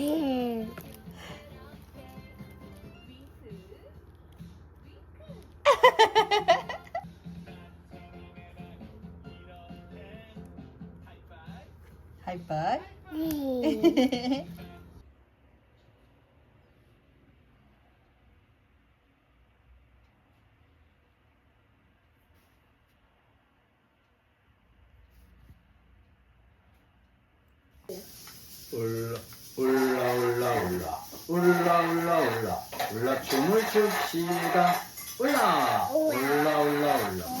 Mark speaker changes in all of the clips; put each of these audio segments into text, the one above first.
Speaker 1: Hey.
Speaker 2: 올라 올라 올라. 올라 춤을 춥시다 예. 올라 올라 올라 올라.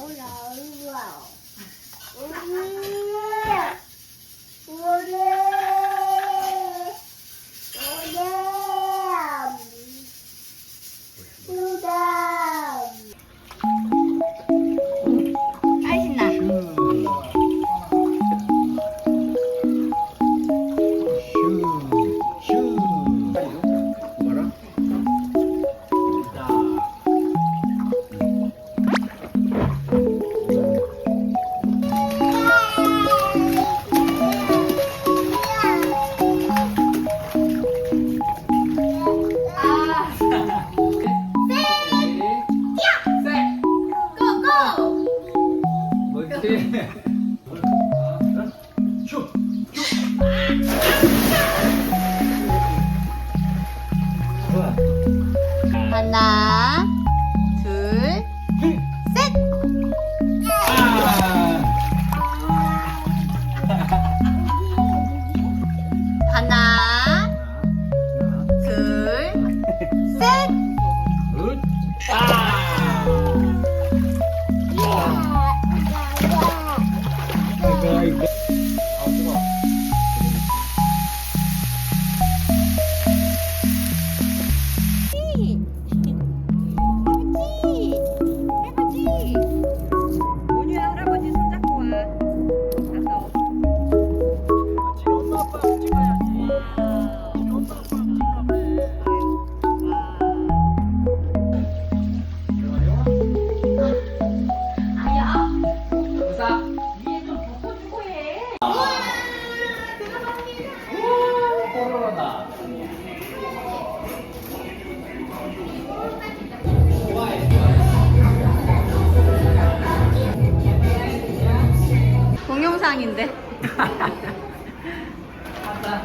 Speaker 2: 맞다.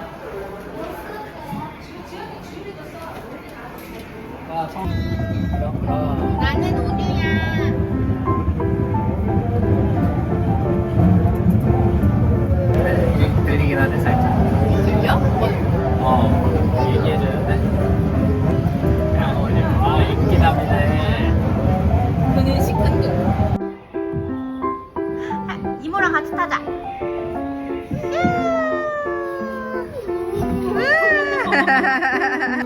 Speaker 2: 와, 성.
Speaker 1: 나는 오리야.
Speaker 2: 느리긴 하네 살짝.
Speaker 1: 들려?
Speaker 2: 어, 얘기해 줘야 돼. 야, 어려. 아, 인기답네.
Speaker 1: 그는 시큰둥. 아, 이모랑 같이 타자. 哈哈哈哈哈哈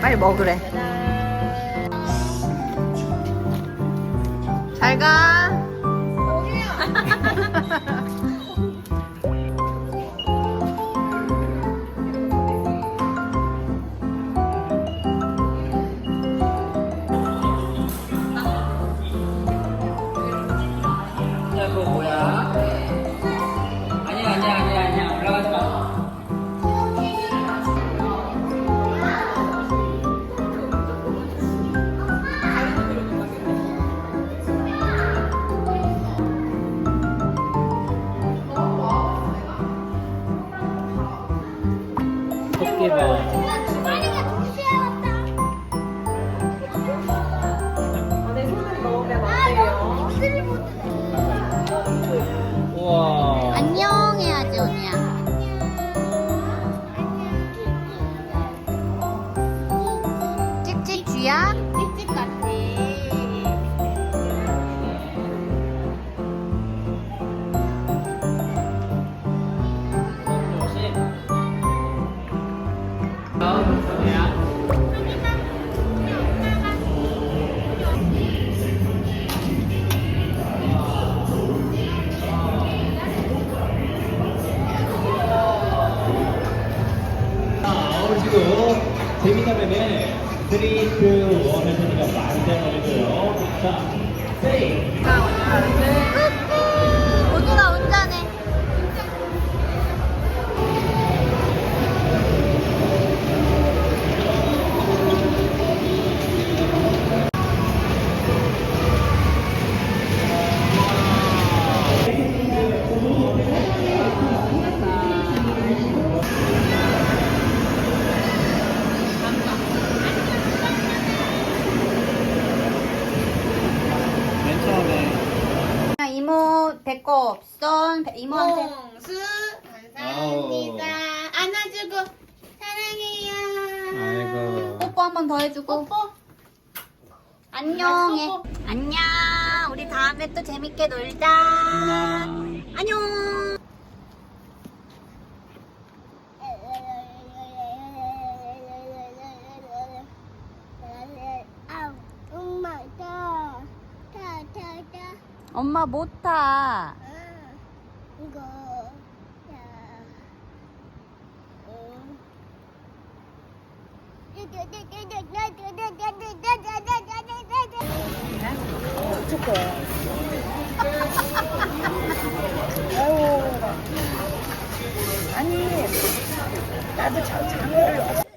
Speaker 1: 빨리 먹으래. 잘 가.
Speaker 3: goodbye 재밌다면은 3, 2, 1 해서 우리가 많이 잘버리고요. 자, 3,
Speaker 2: 4,
Speaker 1: 5, 6, 이모 배거 없어. 이모한테.
Speaker 4: 홍수 감사합니다. 안아주고 사랑해요.
Speaker 2: 아이고.
Speaker 1: 뽀뽀 한 번 더 해주고.
Speaker 4: 뽀뽀.
Speaker 1: 안녕해. 안녕. 우리 다음에 또 재밌게 놀자. 안녕.
Speaker 5: 엄마 못 타. 아,
Speaker 1: 이거 야. 어.
Speaker 5: 아니, 나도 자- 장어를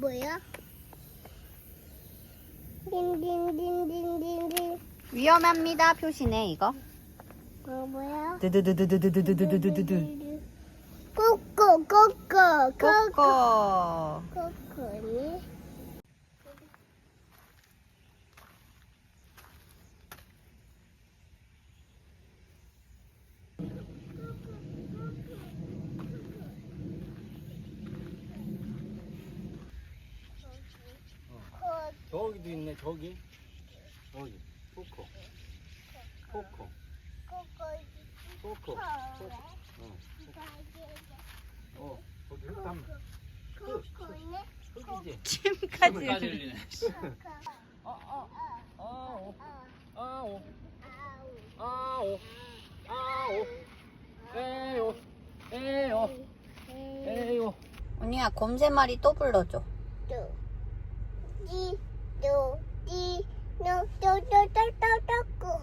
Speaker 5: 뭐야? 딘딘딘딘딘딘
Speaker 1: 위험합니다 표시네 이거.
Speaker 5: 어 뭐야?
Speaker 1: 드드드드드드드드드드드드.
Speaker 5: 꼬꼬 꼬꼬 꼬꼬
Speaker 1: 꼬꼬.
Speaker 5: 꼬꼬니
Speaker 2: 저기도 있네, 저기. 저기. 포코. 포코. 포코. 포코. 어, 어, 거기 흙담.
Speaker 5: 꼬꼬네
Speaker 2: 흙이지.
Speaker 1: 침까지.
Speaker 2: 흙까지 흘리네. 아, 아, 아, 오, 아, 오, 아, 오, 아, 오, 에요, 에요, 에요.
Speaker 1: 언니야 곰세 마리 또 불러줘.
Speaker 5: 뚜, 띠, 뚜, 띠, 또또또또또또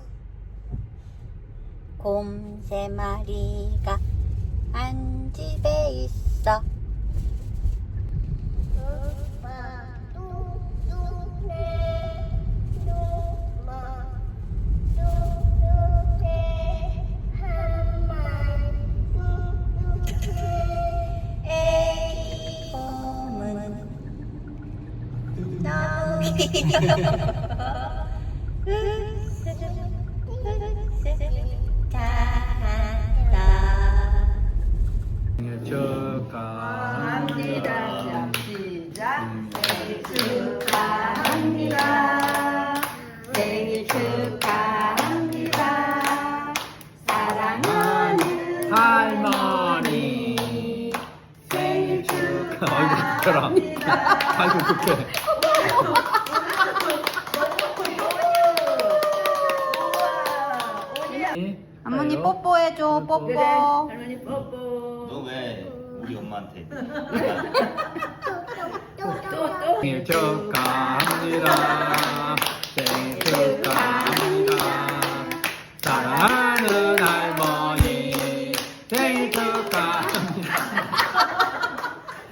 Speaker 1: 곰세 마리가 한 집에 있어.
Speaker 5: 오빠 뚱뚱해
Speaker 6: ハハハハ!
Speaker 2: 할머니
Speaker 1: 뽀뽀.
Speaker 7: 너 왜 우리 엄마한테
Speaker 2: 생일 축하합니다. 생일 축하합니다. 사랑하는 할머니 생일 축하합니다.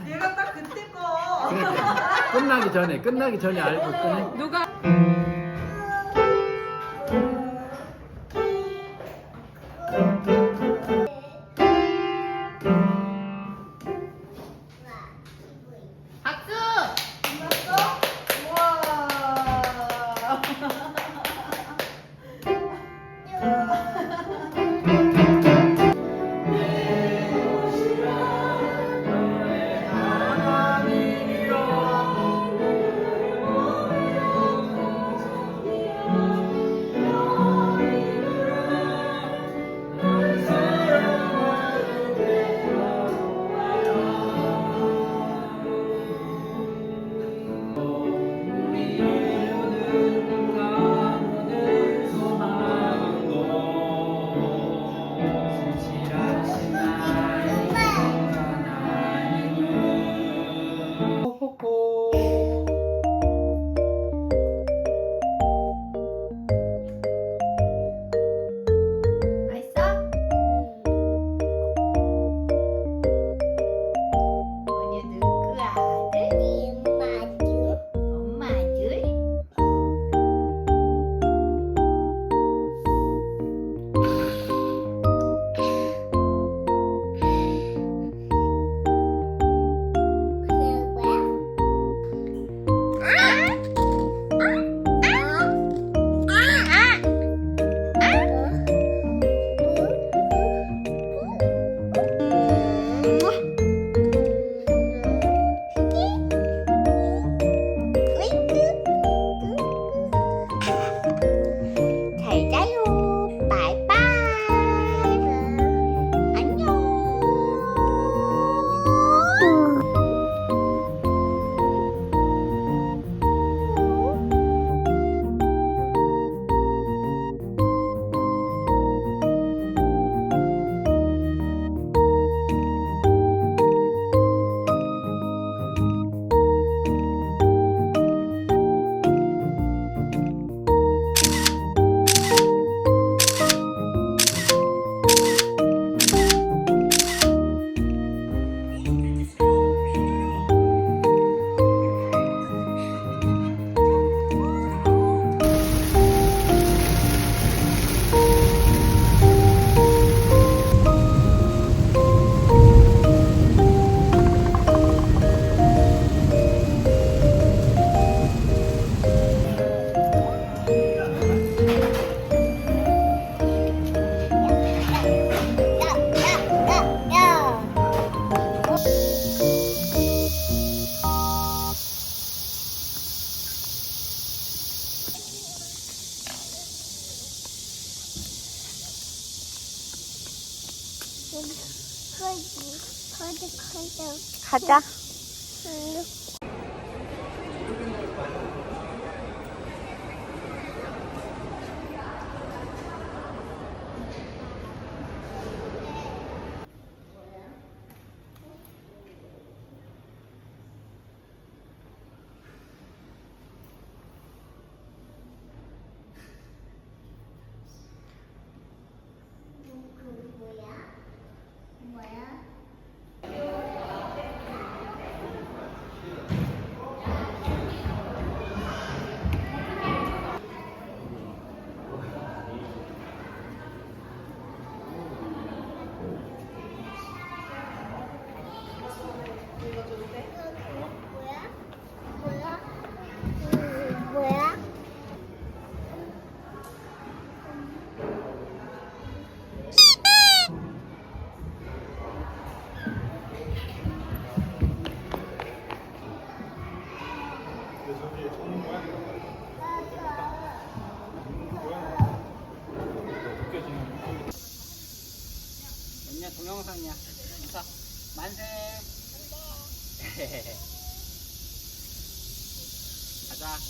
Speaker 6: 얘가 딱 그때 거.
Speaker 2: 그러니까 끝나기 전에 끝나기 전에 알고 끊는
Speaker 6: 누가?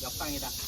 Speaker 2: 역광이다.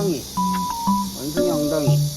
Speaker 2: 엉덩이. 원숭이 엉덩이.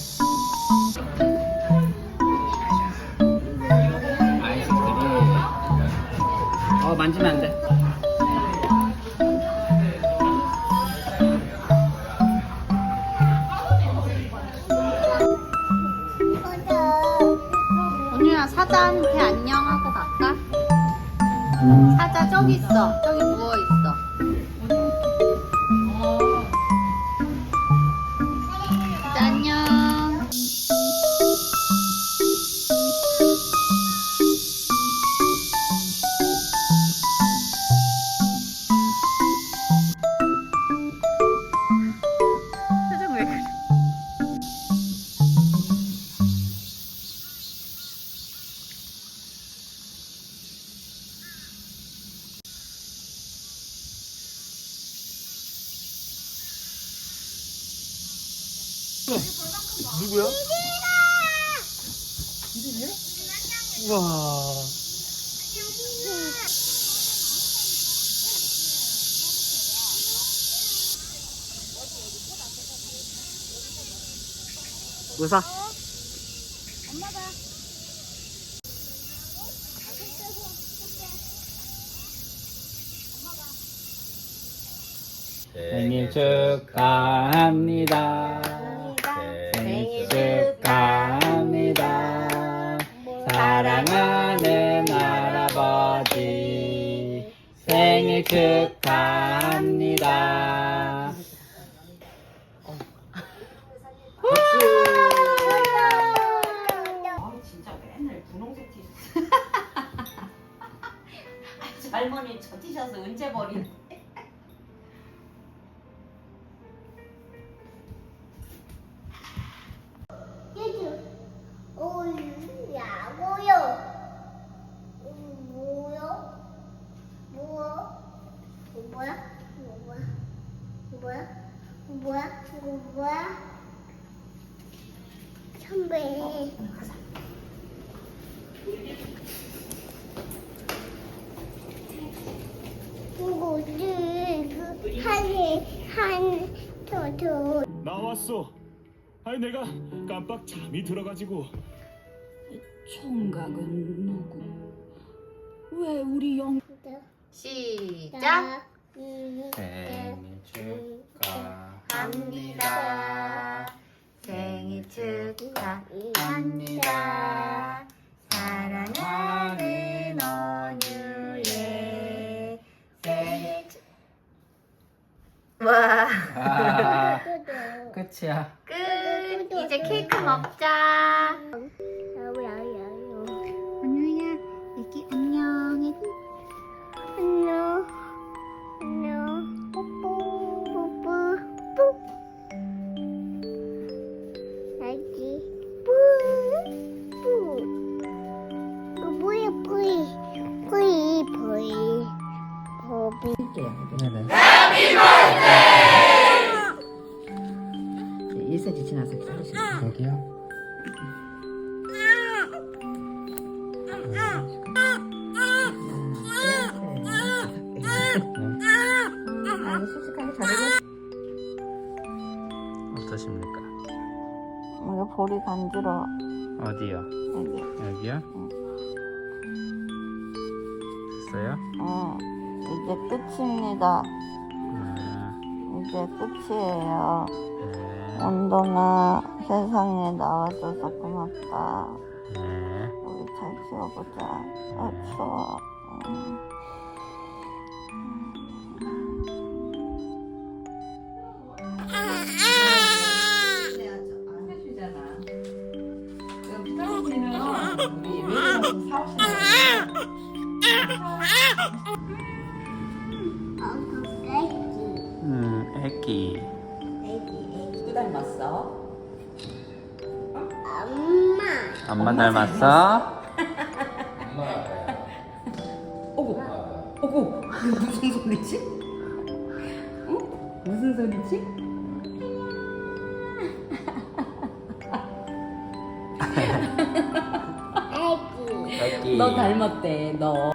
Speaker 2: 웃어. 생일 축하합니다. 생일 축하합니다. 사랑하는 할아버지. 생일 축하합니다.
Speaker 6: 아니
Speaker 8: 내가 깜빡 잠이 들어가지고
Speaker 9: 총각은 누구? 왜 우리 영
Speaker 1: 시작.
Speaker 3: 생일
Speaker 1: 축하합니다. 생일 축하합니다. 사랑하는 언유의 생일 축 와.
Speaker 2: 아, 끝이야.
Speaker 9: 이거 볼이 간지러워
Speaker 2: 어디요?
Speaker 9: 여기
Speaker 2: 여기요? 됐어요?
Speaker 9: 응 이제 끝입니다
Speaker 2: 아,
Speaker 9: 이제 끝이에요
Speaker 2: 네.
Speaker 9: 원동아 세상에 나와줘서 고맙다
Speaker 2: 네.
Speaker 9: 우리 잘 키워보자 아 추워
Speaker 10: 우리 외국에서 사오시는
Speaker 2: 음, 애기.
Speaker 10: 누구 닮았어?
Speaker 5: 엄마.
Speaker 2: 엄마 닮았어?
Speaker 10: 어구, 어구, 이거 무슨 소리지? 응? 무슨 소리지? 너 닮았대, 너.